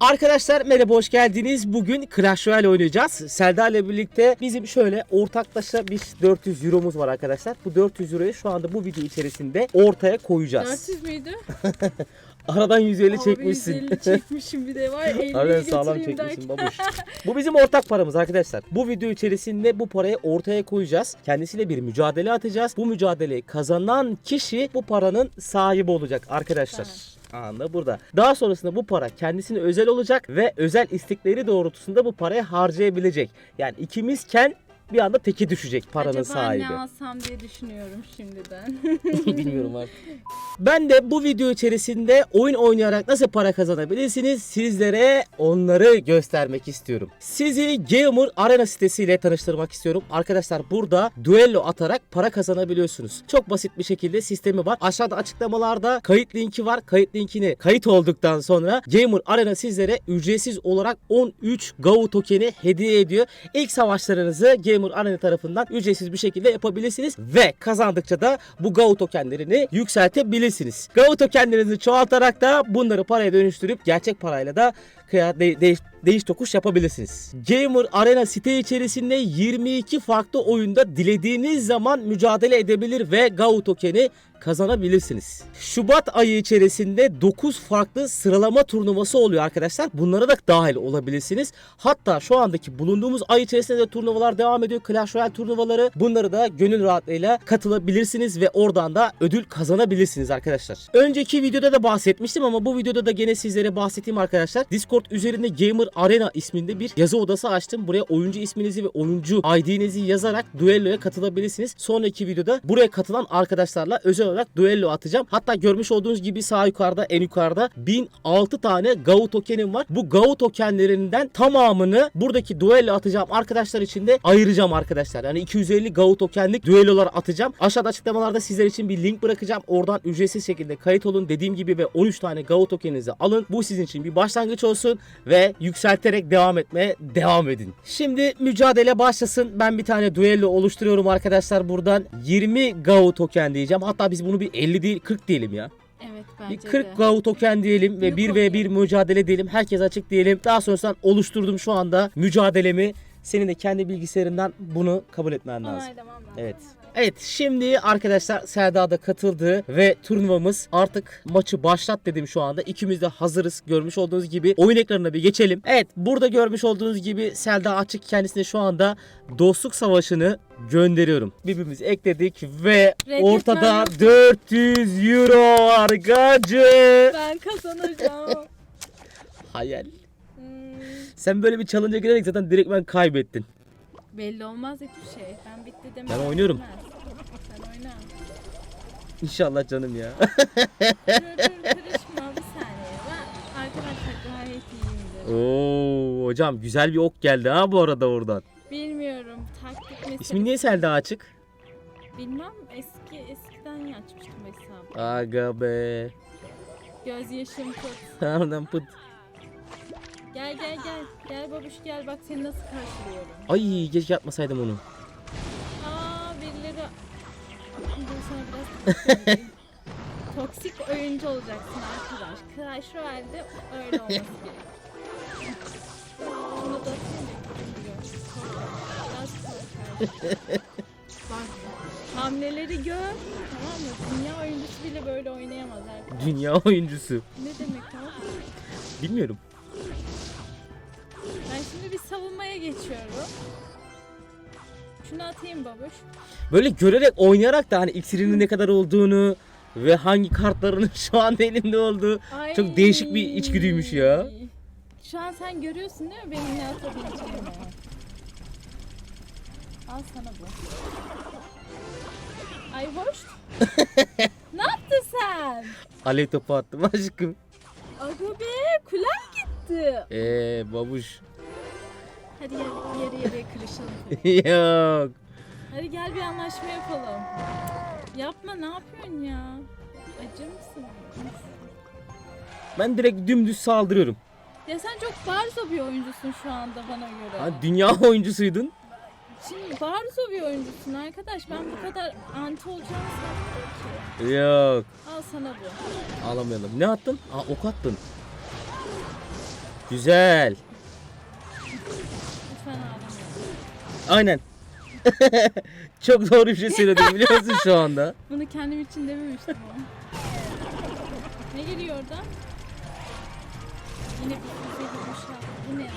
Arkadaşlar merhaba hoş geldiniz. Bugün Clash Royale oynayacağız. Selda ile birlikte bizim şöyle ortaklaşa bir 400 euromuz var arkadaşlar. Bu 400 euroyu şu anda bu video içerisinde ortaya koyacağız. 400 müydü? Aradan 150 Abi çekmişsin. 150 çekmişim bir de var. 50'yi Harbiden sağlam götüreyim çekmişsin derken. babuş. Bu bizim ortak paramız arkadaşlar. Bu video içerisinde bu parayı ortaya koyacağız. Kendisiyle bir mücadele atacağız. Bu mücadeleyi kazanan kişi bu paranın sahibi olacak arkadaşlar. Anla burada. Daha sonrasında bu para kendisine özel olacak ve özel istekleri doğrultusunda bu parayı harcayabilecek. Yani ikimizken bir anda teki düşecek paranın Acaba sahibi. ne alsam diye düşünüyorum şimdiden. Bilmiyorum artık. Ben de bu video içerisinde oyun oynayarak nasıl para kazanabilirsiniz sizlere onları göstermek istiyorum. Sizi Gamer Arena sitesiyle tanıştırmak istiyorum. Arkadaşlar burada duello atarak para kazanabiliyorsunuz. Çok basit bir şekilde sistemi var. Aşağıda açıklamalarda kayıt linki var. Kayıt linkini kayıt olduktan sonra Gamer Arena sizlere ücretsiz olarak 13 GAU tokeni hediye ediyor. İlk savaşlarınızı Gamer Arena tarafından ücretsiz bir şekilde yapabilirsiniz ve kazandıkça da bu GAU tokenlerini yükseltebilirsiniz. GAU tokenlerinizi çoğaltarak da bunları paraya dönüştürüp gerçek parayla da kıya de- değiş, değiş tokuş yapabilirsiniz. Gamer Arena site içerisinde 22 farklı oyunda dilediğiniz zaman mücadele edebilir ve GAU tokeni kazanabilirsiniz. Şubat ayı içerisinde 9 farklı sıralama turnuvası oluyor arkadaşlar. Bunlara da dahil olabilirsiniz. Hatta şu andaki bulunduğumuz ay içerisinde de turnuvalar devam ediyor. Clash Royale turnuvaları. Bunları da gönül rahatlığıyla katılabilirsiniz ve oradan da ödül kazanabilirsiniz arkadaşlar. Önceki videoda da bahsetmiştim ama bu videoda da gene sizlere bahsettiğim arkadaşlar. Discord üzerinde Gamer Arena isminde bir yazı odası açtım. Buraya oyuncu isminizi ve oyuncu ID'nizi yazarak duelloya katılabilirsiniz. Sonraki videoda buraya katılan arkadaşlarla özel olarak duello atacağım. Hatta görmüş olduğunuz gibi sağ yukarıda en yukarıda 1006 tane GAU tokenim var. Bu GAU tokenlerinden tamamını buradaki duello atacağım arkadaşlar için de ayıracağım arkadaşlar. Yani 250 GAU tokenlik düellolar atacağım. Aşağıda açıklamalarda sizler için bir link bırakacağım. Oradan ücretsiz şekilde kayıt olun. Dediğim gibi ve 13 tane GAU tokeninizi alın. Bu sizin için bir başlangıç olsun ve yükselterek devam etmeye devam edin. Şimdi mücadele başlasın. Ben bir tane duello oluşturuyorum arkadaşlar buradan. 20 GAU token diyeceğim. Hatta biz bunu bir 50 değil 40 diyelim ya. evet Bir bence 40 de. GAU token diyelim ve Yok 1v1 mücadele diyelim. Herkes açık diyelim. Daha sonrasında oluşturdum şu anda mücadelemi. Senin de kendi bilgisayarından bunu kabul etmen lazım. Onaylamam lazım. Evet. Evet şimdi arkadaşlar Selda da katıldı ve turnuvamız artık maçı başlat dedim şu anda. İkimiz de hazırız. Görmüş olduğunuz gibi oyun ekranına bir geçelim. Evet burada görmüş olduğunuz gibi Selda açık kendisine şu anda dostluk savaşını gönderiyorum. Birbirimizi ekledik ve Reddetmem ortada yok. 400 euro var gacı. Ben kazanacağım. Hayal. Sen böyle bir challenge'a girerek zaten direkt ben kaybettin. belli olmaz hiçbir şey. Ben bitti demek. Ben oynuyorum. Sen oyna. İnşallah canım ya. Dur dur karışma bir saniye. Ben arkadaşlar gayet iyiyimdir. Oo hocam güzel bir ok geldi ha bu arada oradan. Bilmiyorum taktik meselesi. İsmin niye Selda açık? Bilmem eski eskiden açmıştım hesabı. Aga be. Gözyaşım tut. Harbiden pıt. Gel gel gel. Gel babuş gel bak seni nasıl karşılıyorum. Ay keşke yapmasaydım onu. Aa birileri... Dur sana biraz toksik oyuncu olacaksın arkadaş. Clash Royale'de öyle olması gerekiyor. Şunu da atayım da. Biraz. Bak hamleleri gör. Tamam mı? Dünya oyuncusu bile böyle oynayamaz arkadaş. Dünya oyuncusu. Ne demek o? Bilmiyorum. Şimdi bir savunmaya geçiyorum. Şunu atayım babuş. Böyle görerek oynayarak da hani iksirinin ne kadar olduğunu ve hangi kartların şu anda elimde olduğu Ay. Çok değişik bir içgüdüymüş ya. Şu an sen görüyorsun değil mi benim ne atabileceğimi? Al sana bu. Ay hoş. ne yaptın sen? alev topu attım aşkım. Aga be kulem gitti. Eee babuş. Hadi gel yarı yarıya kırışalım. Yok. Hadi gel bir anlaşma yapalım. Yapma ne yapıyorsun ya? Acı mısın? Ben direkt dümdüz saldırıyorum. Ya sen çok barzo bir oyuncusun şu anda bana göre. Ha, dünya oyuncusuydun. Şimdi barzo bir oyuncusun arkadaş. Ben bu kadar anti olacağını sanmıyorum ki. Yok. Al sana bu. Alamayalım. Ne attın? Aa ok attın. Güzel. Lütfen ağlamayın. Aynen. Çok doğru bir şey söyledin biliyor musun şu anda? Bunu kendim için dememiştim ama. ne geliyor oradan? Yine bir bir şey yaptı. Bu ne ya?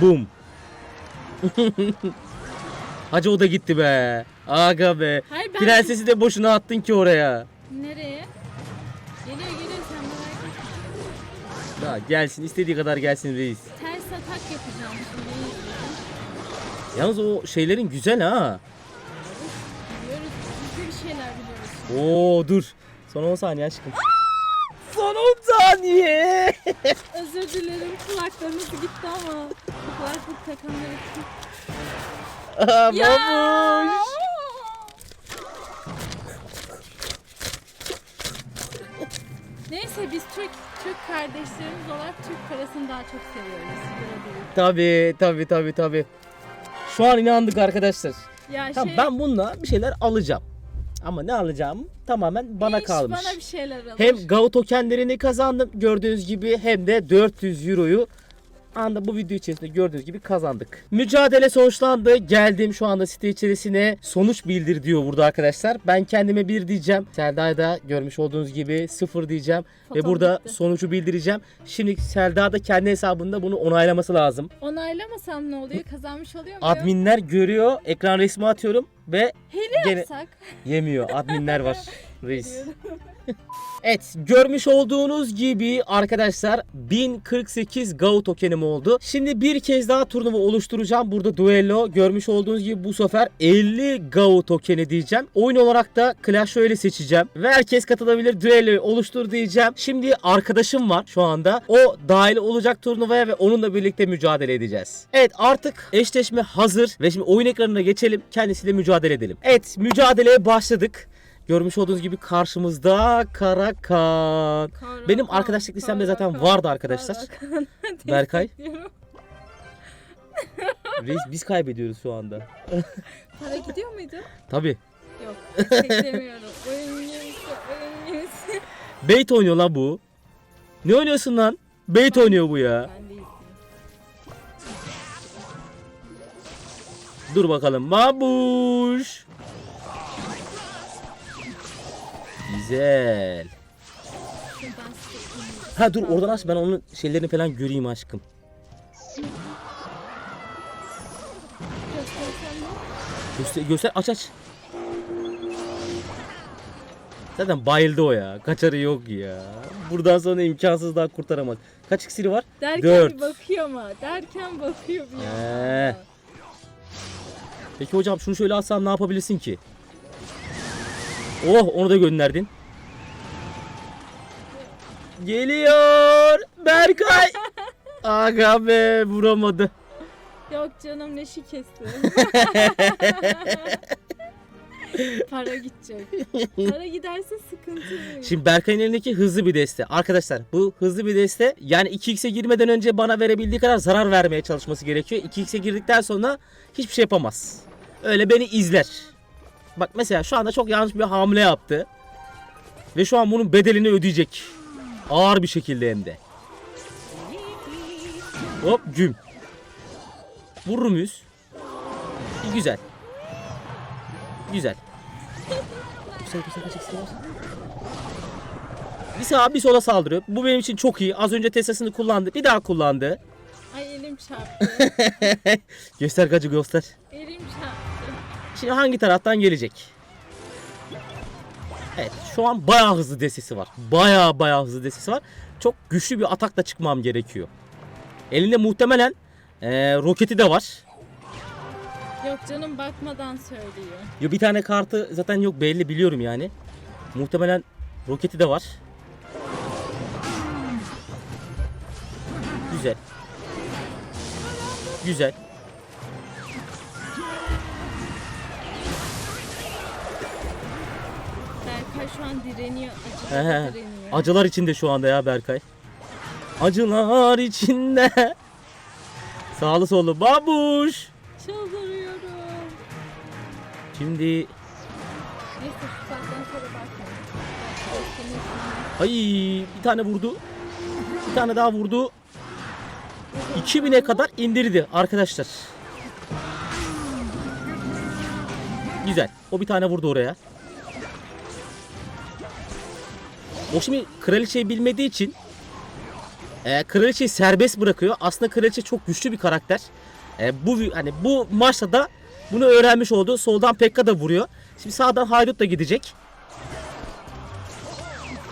Bum. Hacı o da gitti be. Aga be. Hayır ben... Prensesi de boşuna attın ki oraya. Nereye? Geliyor geliyor. Ya gelsin istediği kadar gelsin reis. Ters atak yapacağım şimdi. Yalnız o şeylerin güzel ha. Biliyoruz. Biz de bir şeyler biliyoruz. Oo dur. Son 10 saniye aşkım. Son 10 saniye. Özür dilerim kulaklarınız gitti ama. Kulaklık takanlar için. Aa, babuş. Türk Türk kardeşlerimiz olarak Türk parasını daha çok seviyoruz. Tabi tabi tabi tabi. Şu an inandık arkadaşlar. Ya Tamam şey, ben bununla bir şeyler alacağım. Ama ne alacağım tamamen bana iş kalmış. Bana bir şeyler alır. Hem GAU tokenlerini kazandım gördüğünüz gibi hem de 400 euroyu anda bu video içerisinde gördüğünüz gibi kazandık. Mücadele sonuçlandı. Geldim şu anda site içerisine. Sonuç bildir diyor burada arkadaşlar. Ben kendime bir diyeceğim. Selda'ya da görmüş olduğunuz gibi sıfır diyeceğim. Ve Fotom burada bitti. sonucu bildireceğim. Şimdi Selda da kendi hesabında bunu onaylaması lazım. Onaylamasam ne oluyor? Kazanmış oluyor mu? Adminler görüyor. Ekran resmi atıyorum ve Hile gene yapsak. yemiyor. Adminler var. Reis. Evet görmüş olduğunuz gibi arkadaşlar 1048 GAU tokenim oldu. Şimdi bir kez daha turnuva oluşturacağım. Burada duello görmüş olduğunuz gibi bu sefer 50 GAU tokeni diyeceğim. Oyun olarak da Clash Royale seçeceğim. Ve herkes katılabilir duello oluştur diyeceğim. Şimdi arkadaşım var şu anda. O dahil olacak turnuvaya ve onunla birlikte mücadele edeceğiz. Evet artık eşleşme hazır ve şimdi oyun ekranına geçelim. Kendisiyle mücadele edelim. Evet mücadeleye başladık. Görmüş olduğunuz gibi karşımızda Karakan. Karakan, Benim arkadaşlık listemde zaten Karakan, vardı arkadaşlar. Karakan. Berkay. Reis biz kaybediyoruz şu anda. Para gidiyor muydu? Tabi. Yok. Desteklemiyorum. oyun gemisi, oyun gemisi. Bait oynuyor lan bu. Ne oynuyorsun lan? Bait oynuyor bu ya. Ben. Dur bakalım. Babuş. Güzel. Ha dur oradan aç ben onun şeylerini falan göreyim aşkım. Göster, göster aç aç. Zaten bayıldı o ya. Kaçarı yok ya. Buradan sonra imkansız daha kurtaramaz. Kaç iksiri var? Derken Dört. bakıyor ama. Derken bakıyor bir Ee. Peki hocam şunu şöyle alsam ne yapabilirsin ki? Oh onu da gönderdin. Geliyor. Berkay. Aga be vuramadı. Yok canım ne şikesi. Para gidecek. Para giderse sıkıntı. Şimdi Berkay'ın elindeki hızlı bir deste. Arkadaşlar bu hızlı bir deste yani 2x'e girmeden önce bana verebildiği kadar zarar vermeye çalışması gerekiyor. 2x'e girdikten sonra hiçbir şey yapamaz. Öyle beni izler. Bak mesela şu anda çok yanlış bir hamle yaptı. Ve şu an bunun bedelini ödeyecek. Ağır bir şekilde hem de. Hop güm. Vurur muyuz? Güzel. Güzel. Güzel güzel güzel güzel. Bir sağa bir sola saldırıyor. Bu benim için çok iyi. Az önce Tesla'sını kullandı. Bir daha kullandı. Ay elim çarptı. Göster gacı göster. elim çarptı. Şimdi hangi taraftan gelecek? Evet şu an bayağı hızlı desesi var. Bayağı bayağı hızlı desesi var. Çok güçlü bir atakla çıkmam gerekiyor. Elinde muhtemelen eee, roketi de var. Yok canım bakmadan söylüyor. Ya bir tane kartı zaten yok belli biliyorum yani. Muhtemelen roketi de var. Güzel. Güzel. Berkay şu an direniyor. He. direniyor. Acılar içinde şu anda ya Berkay. Acılar içinde. Sağlı sollu babuş. Çıldırıyorum. Şimdi Neyse şu saatten sonra bakmayın. Belki ay bir tane vurdu. tane daha vurdu. 2000'e kadar indirdi arkadaşlar. Güzel. O bir tane vurdu oraya. O şimdi kraliçeyi bilmediği için e, kraliçeyi serbest bırakıyor. Aslında kraliçe çok güçlü bir karakter. E, bu hani bu maçta da bunu öğrenmiş oldu. Soldan Pekka da vuruyor. Şimdi sağdan Haydut da gidecek.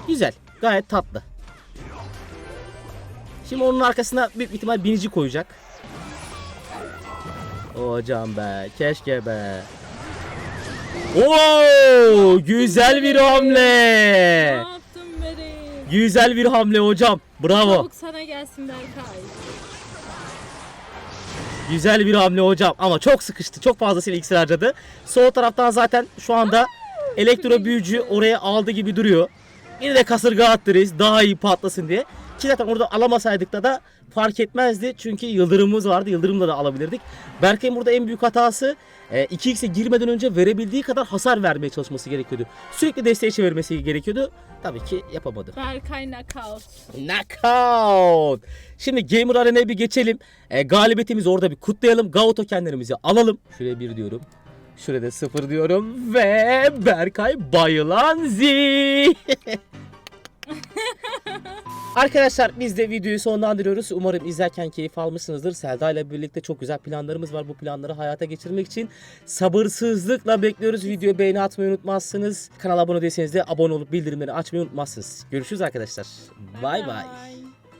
Güzel. Gayet tatlı. Şimdi onun arkasına büyük ihtimal binici koyacak. Hocam be. Keşke be. Oo, güzel bir hamle. Güzel bir hamle hocam. Bravo. Çabuk sana gelsin Berkay. Güzel bir hamle hocam ama çok sıkıştı. Çok fazlasıyla iksir harcadı. Sol taraftan zaten şu anda elektro büyücü oraya aldı gibi duruyor. Yine de kasırga attırız daha iyi patlasın diye. Ki zaten orada alamasaydık da da fark etmezdi. Çünkü yıldırımımız vardı. Yıldırımla da alabilirdik. Berkay'ın burada en büyük hatası e, 2x'e girmeden önce verebildiği kadar hasar vermeye çalışması gerekiyordu. Sürekli desteğe çevirmesi gerekiyordu. Tabii ki yapamadı. Berkay knockout. Knockout. Şimdi Gamer Arena'ya bir geçelim. E, galibiyetimizi orada bir kutlayalım. Gao tokenlerimizi alalım. Şuraya bir diyorum. Şuraya da sıfır diyorum. Ve Berkay bayılan zi. Arkadaşlar biz de videoyu sonlandırıyoruz. Umarım izlerken keyif almışsınızdır. Selda ile birlikte çok güzel planlarımız var. Bu planları hayata geçirmek için sabırsızlıkla bekliyoruz. Videoya beğeni atmayı unutmazsınız. Kanala abone değilseniz de abone olup bildirimleri açmayı unutmazsınız. Görüşürüz arkadaşlar. Bay bay.